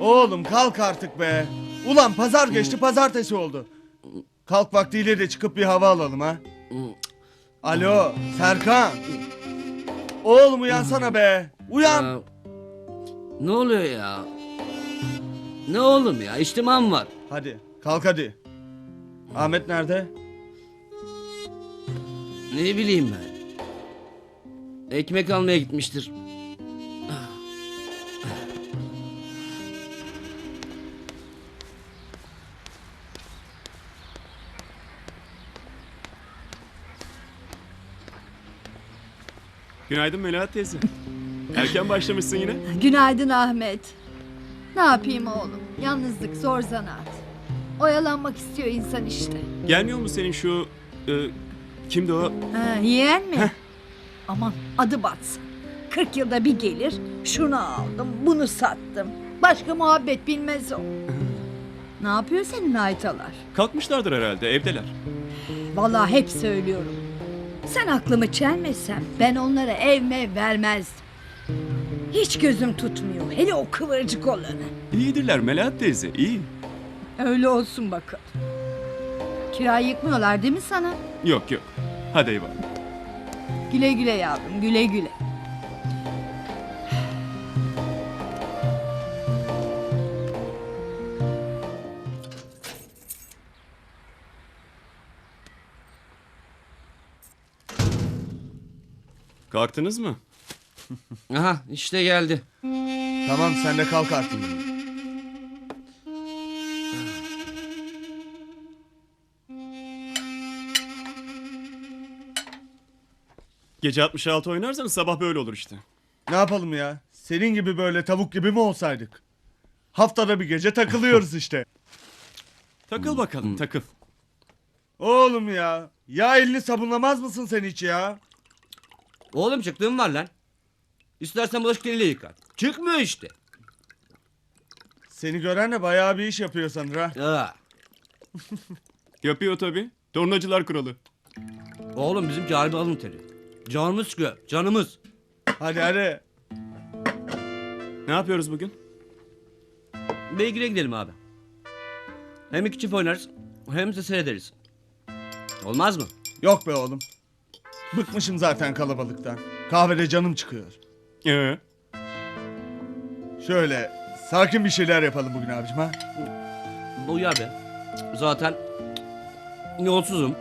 Oğlum kalk artık be. Ulan pazar geçti pazartesi oldu. Kalk vaktiyle de çıkıp bir hava alalım ha. Alo Serkan. Oğlum uyansana be. Uyan. Ya, ne oluyor ya? Ne oğlum ya? İçtimam var. Hadi kalk hadi. Ahmet nerede? Ne bileyim ben. Ekmek almaya gitmiştir. Günaydın Melahat teyze. Erken başlamışsın yine. Günaydın Ahmet. Ne yapayım oğlum? Yalnızlık zor zanaat. Oyalanmak istiyor insan işte. Gelmiyor mu senin şu... e, kimdi o? Ha, yeğen mi? Aman adı batsın. 40 yılda bir gelir. Şunu aldım, bunu sattım. Başka muhabbet bilmez o. ne yapıyor senin haytalar? Kalkmışlardır herhalde evdeler. Vallahi hep söylüyorum. Sen aklımı çelmesen ben onlara ev mev vermezdim. Hiç gözüm tutmuyor. Hele o kıvırcık olanı. İyidirler Melahat teyze iyi. Öyle olsun bakalım. Kirayı yıkmıyorlar değil mi sana? Yok yok. Hadi eyvallah. Güle güle yavrum, güle güle. Kalktınız mı? Aha işte geldi. Tamam sen de kalk artık. Gece 66 oynarsanız sabah böyle olur işte. Ne yapalım ya? Senin gibi böyle tavuk gibi mi olsaydık? Haftada bir gece takılıyoruz işte. Takıl bakalım takıl. Oğlum ya. Ya elini sabunlamaz mısın sen hiç ya? Oğlum çıktığım var lan. İstersen bulaşık eliyle yıkar. Çıkmıyor işte. Seni gören de bayağı bir iş yapıyor sanır ha. Aa. Yapıyor tabii. Tornacılar kralı. Oğlum bizim harbi alın teri. Canımız çıkıyor. Canımız. Hadi hadi. Ne yapıyoruz bugün? Beygir'e gidelim abi. Hem iki çift oynarız hem de seyrederiz. Olmaz mı? Yok be oğlum. Bıkmışım zaten kalabalıktan. Kahvede canım çıkıyor. Ee, Şöyle sakin bir şeyler yapalım bugün abicim ha. Uyar be. Zaten yolsuzum.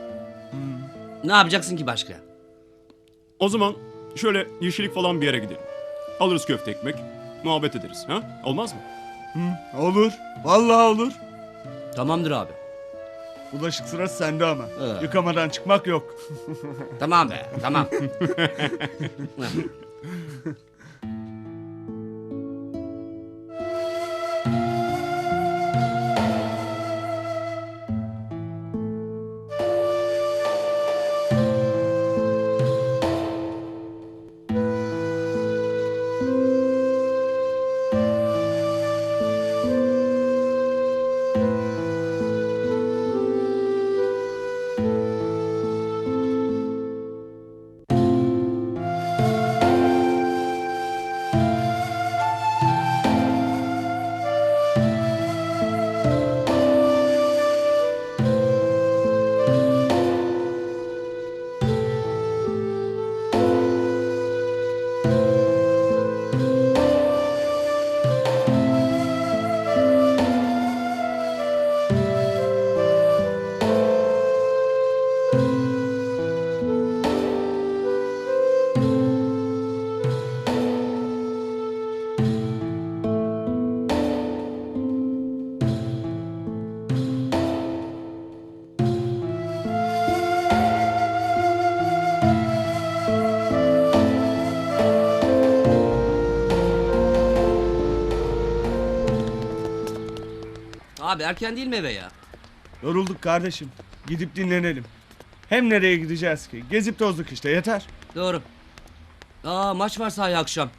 Ne yapacaksın ki başka? o zaman şöyle yeşillik falan bir yere gidelim. Alırız köfte ekmek. Muhabbet ederiz. Ha? Olmaz mı? Hı, olur. Vallahi olur. Tamamdır abi. Bulaşık sırası sende ama. Evet. Yıkamadan çıkmak yok. Tamam be. Tamam. Abi erken değil mi eve ya? Yorulduk kardeşim. Gidip dinlenelim. Hem nereye gideceğiz ki? Gezip tozduk işte yeter. Doğru. Aa maç var sahaya akşam.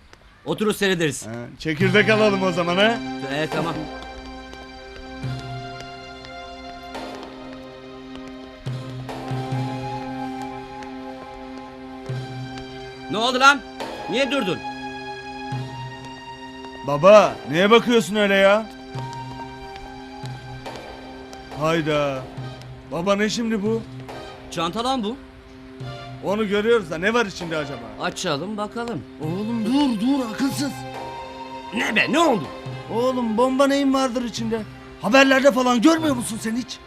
Oturur seyrederiz. Ha, çekirdek alalım o zaman ha. Ee tamam. Ne oldu lan? Niye durdun? Baba neye bakıyorsun öyle ya? Hayda. Baba ne şimdi bu? Çanta lan bu. Onu görüyoruz da ne var içinde acaba? Açalım bakalım. Oğlum dur dur akılsız. Ne be ne oldu? Oğlum bomba neyin vardır içinde? Haberlerde falan görmüyor musun sen hiç?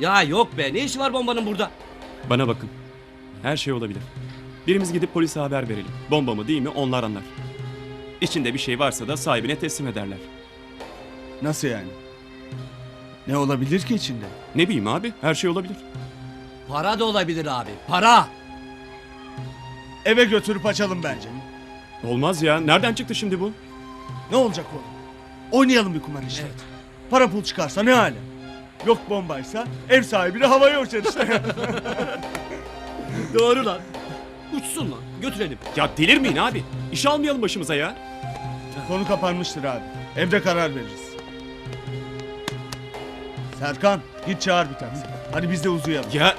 Ya yok be ne işi var bombanın burada? Bana bakın. Her şey olabilir. Birimiz gidip polise haber verelim. Bomba mı değil mi onlar anlar. İçinde bir şey varsa da sahibine teslim ederler. Nasıl yani? Ne olabilir ki içinde? Ne bileyim abi her şey olabilir. Para da olabilir abi para. Eve götürüp açalım bence. Olmaz ya. Nereden çıktı şimdi bu? Ne olacak oğlum? Oynayalım bir kumar işte. Evet. Para pul çıkarsa ne hale? Yok bombaysa ev sahibini havaya uçar işte. Doğru lan. Uçsun lan götürelim. Ya delirmeyin abi. İş almayalım başımıza ya. Konu kapanmıştır abi. Evde karar veririz. Serkan git çağır bir taksi. Hadi biz de uzayalım. Ya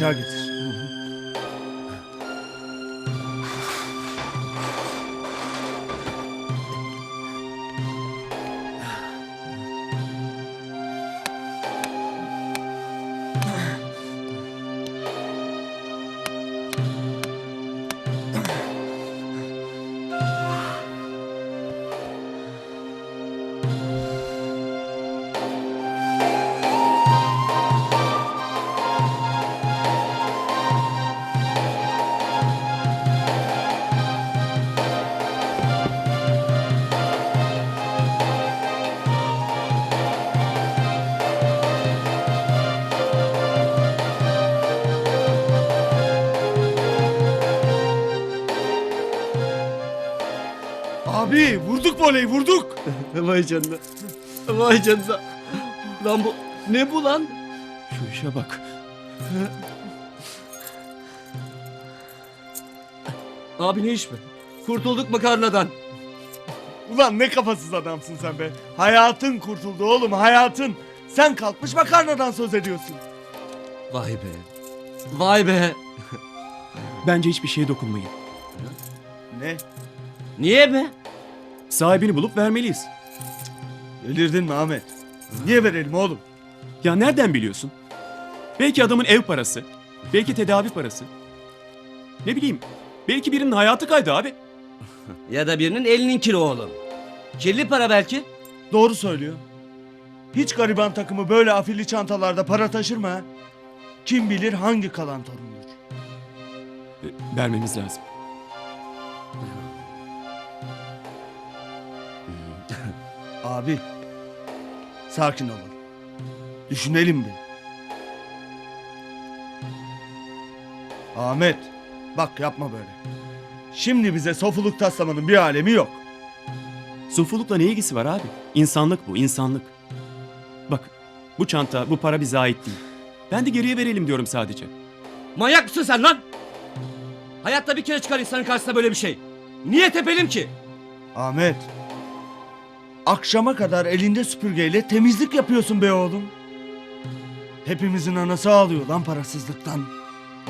Bıçağı getir. Abi vurduk voleyi vurduk. Vay canına. Vay canına. Lan bu ne bu lan? şu işe bak. Abi ne iş be? Kurtulduk makarnadan. Ulan ne kafasız adamsın sen be. Hayatın kurtuldu oğlum hayatın. Sen kalkmış makarnadan söz ediyorsun. Vay be. Vay be. Bence hiçbir şeye dokunmayın. Ne? Niye be? Sahibini bulup vermeliyiz. Delirdin mi Ahmet? Niye verelim oğlum? Ya nereden biliyorsun? Belki adamın ev parası. Belki tedavi parası. Ne bileyim. Belki birinin hayatı kaydı abi. Ya da birinin elinin kiri oğlum. Kirli para belki. Doğru söylüyor. Hiç gariban takımı böyle afilli çantalarda para taşır mı ha? Kim bilir hangi kalan torundur. E, Vermemiz lazım. Abi. Sakin olalım. Düşünelim bir. Ahmet. Bak yapma böyle. Şimdi bize sofuluk taslamanın bir alemi yok. Sufulukla ne ilgisi var abi? İnsanlık bu, insanlık. Bak, bu çanta, bu para bize ait değil. Ben de geriye verelim diyorum sadece. Manyak mısın sen lan? Hayatta bir kere çıkar insanın karşısına böyle bir şey. Niye tepelim ki? Ahmet. Akşama kadar elinde süpürgeyle temizlik yapıyorsun be oğlum. Hepimizin anası ağlıyor lan parasızlıktan.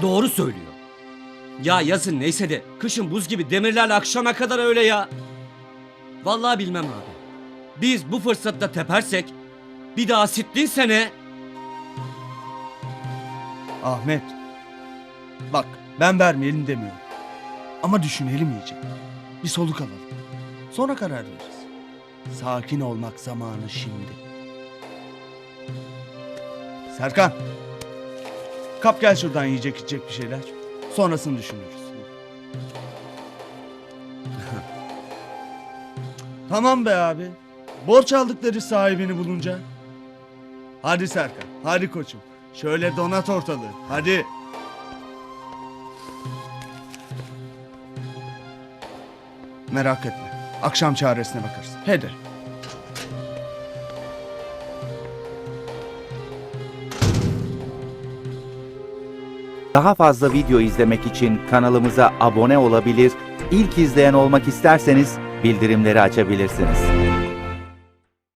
Doğru söylüyor. Ya yazın neyse de kışın buz gibi demirlerle akşama kadar öyle ya. Vallahi bilmem abi. Biz bu fırsatta tepersek bir daha sittin sene Ahmet. Bak ben vermeyelim demiyorum. Ama düşünelim iyice. Bir soluk alalım. Sonra karar veririz. Sakin olmak zamanı şimdi. Serkan. Kap gel şuradan yiyecek içecek bir şeyler. Sonrasını düşünürüz. tamam be abi. Borç aldık deriz sahibini bulunca. Hadi Serkan, hadi koçum. Şöyle donat ortalığı, hadi. Merak etme, akşam çaresine bakarız. Hadi. Daha fazla video izlemek için kanalımıza abone olabilir, ilk izleyen olmak isterseniz bildirimleri açabilirsiniz.